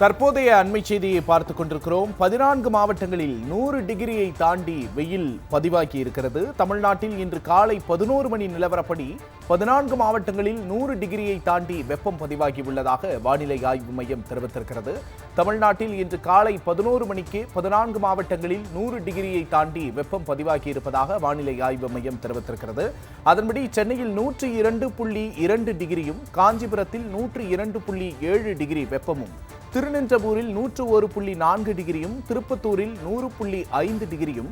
தற்போதைய அண்மை செய்தியை பார்த்துக் கொண்டிருக்கிறோம். பதினான்கு மாவட்டங்களில் நூறு டிகிரியை தாண்டி வெயில் பதிவாகி இருக்கிறது. தமிழ்நாட்டில் இன்று காலை பதினோரு மணி நிலவரப்படி பதினான்கு மாவட்டங்களில் நூறு டிகிரியை தாண்டி வெப்பம் பதிவாகி உள்ளதாக வானிலை ஆய்வு மையம் தெரிவித்திருக்கிறது. தமிழ்நாட்டில் இன்று காலை பதினோரு மணிக்கு பதினான்கு மாவட்டங்களில் நூறு டிகிரியை தாண்டி வெப்பம் பதிவாகி இருப்பதாக வானிலை ஆய்வு மையம் தெரிவித்திருக்கிறது. அதன்படி சென்னையில் நூற்றி இரண்டு புள்ளி இரண்டு டிகிரியும் காஞ்சிபுரத்தில் நூற்றி இரண்டு புள்ளி ஏழு டிகிரி வெப்பமும் திருநின்றவூரில் நூற்று ஒரு புள்ளி நான்கு டிகிரியும் திருப்பத்தூரில் நூறு புள்ளி ஐந்து டிகிரியும்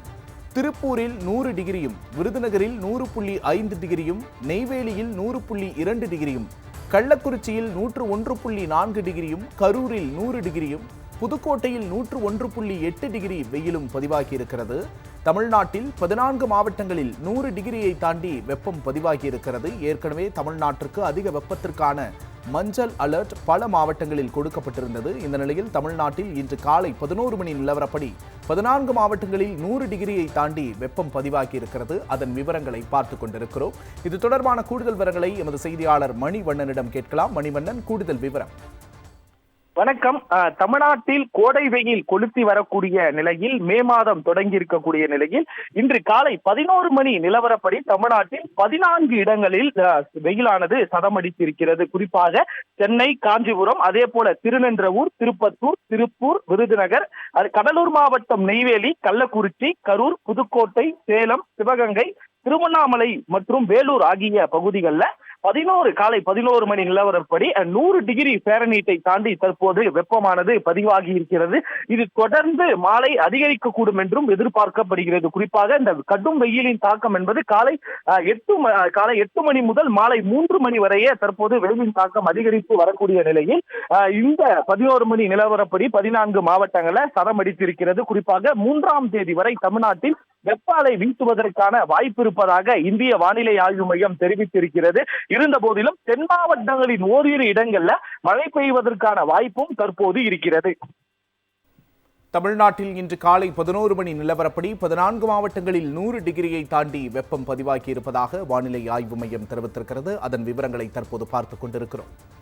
திருப்பூரில் நூறு டிகிரியும் விருதுநகரில் நூறு புள்ளி ஐந்து டிகிரியும் நெய்வேலியில் நூறு புள்ளி இரண்டு டிகிரியும் கள்ளக்குறிச்சியில் நூற்று ஒன்று புள்ளி நான்கு டிகிரியும் கரூரில் நூறு டிகிரியும் புதுக்கோட்டையில் நூற்று ஒன்று புள்ளி எட்டு டிகிரி வெயிலும் பதிவாகி இருக்கிறது தமிழ்நாட்டில் பதினான்கு மாவட்டங்களில் நூறு டிகிரியை தாண்டி வெப்பம் பதிவாகியிருக்கிறது. ஏற்கனவே தமிழ்நாட்டிற்கு அதிக வெப்பத்திற்கான மஞ்சள் அலர்ட் பல மாவட்டங்களில் கொடுக்கப்பட்டிருந்தது. இந்த நிலையில் தமிழ்நாட்டில் இன்று காலை பதினோரு மணி நிலவரப்படி பதினான்கு மாவட்டங்களில் நூறு டிகிரியை தாண்டி வெப்பம் பதிவாகி இருக்கிறது அதன் விவரங்களை பார்த்துக் கொண்டிருக்கிறோம். இது தொடர்பான கூடுதல் விவரங்களை எமது செய்தியாளர் மணிவண்ணனிடம் கேட்கலாம். மணிவண்ணன் கூடுதல் விவரம். வணக்கம். தமிழ்நாட்டில் கோடை வெயில் கொளுத்தி வரக்கூடிய நிலையில் மே மாதம் தொடங்கி இருக்கக்கூடிய நிலையில் இன்று காலை பதினோரு மணி நிலவரப்படி தமிழ்நாட்டில் பதினான்கு இடங்களில் வெயிலானது சதமடித்திருக்கிறது. குறிப்பாக சென்னை காஞ்சிபுரம் அதே போல திருநென்றவூர் திருப்பத்தூர் திருப்பூர் விருதுநகர் அது கடலூர் மாவட்டம் நெய்வேலி கள்ளக்குறிச்சி கரூர் புதுக்கோட்டை சேலம் சிவகங்கை திருவண்ணாமலை மற்றும் வேலூர் ஆகிய பகுதிகளில் பதினோரு காலை பதினோரு மணி நிலவரப்படி நூறு டிகிரி பேரனீட்டை தாண்டி தற்போது வெப்பமானது பதிவாகி இருக்கிறது. இது தொடர்ந்து மாலை அதிகரிக்கக்கூடும் என்றும் எதிர்பார்க்கப்படுகிறது. குறிப்பாக இந்த கடும் வெயிலின் தாக்கம் என்பது காலை எட்டு ம- காலை எட்டு மணி முதல் மாலை மூன்று மணி வரையே தற்போது வெயிலின் தாக்கம் அதிகரித்து வரக்கூடிய நிலையில் இந்த பதினோரு மணி நிலவரப்படி பதினான்கு மாவட்டங்கள சதமடித்திருக்கிறது குறிப்பாக மூன்றாம் தேதி வரை தமிழ்நாட்டில் வெப்ப அலை வீசுவதற்கான வாய்ப்பு இருப்பதாக இந்திய வானிலை ஆய்வு மையம் தெரிவித்திருக்கிறது. இருந்த போதிலும் தென் மாவட்டங்களின் ஓரிரு இடங்கள்ல மழை பெய்வதற்கான வாய்ப்பும் தற்போது இருக்கிறது. தமிழ்நாட்டில் இன்று காலை பதினோரு மணி நிலவரப்படி பதினான்கு மாவட்டங்களில் நூறு டிகிரியை தாண்டி வெப்பம் பதிவாகியிருப்பதாக வானிலை ஆய்வு மையம் தெரிவித்திருக்கிறது. அதன் விவரங்களை தற்போது பார்த்துக் கொண்டிருக்கிறோம்.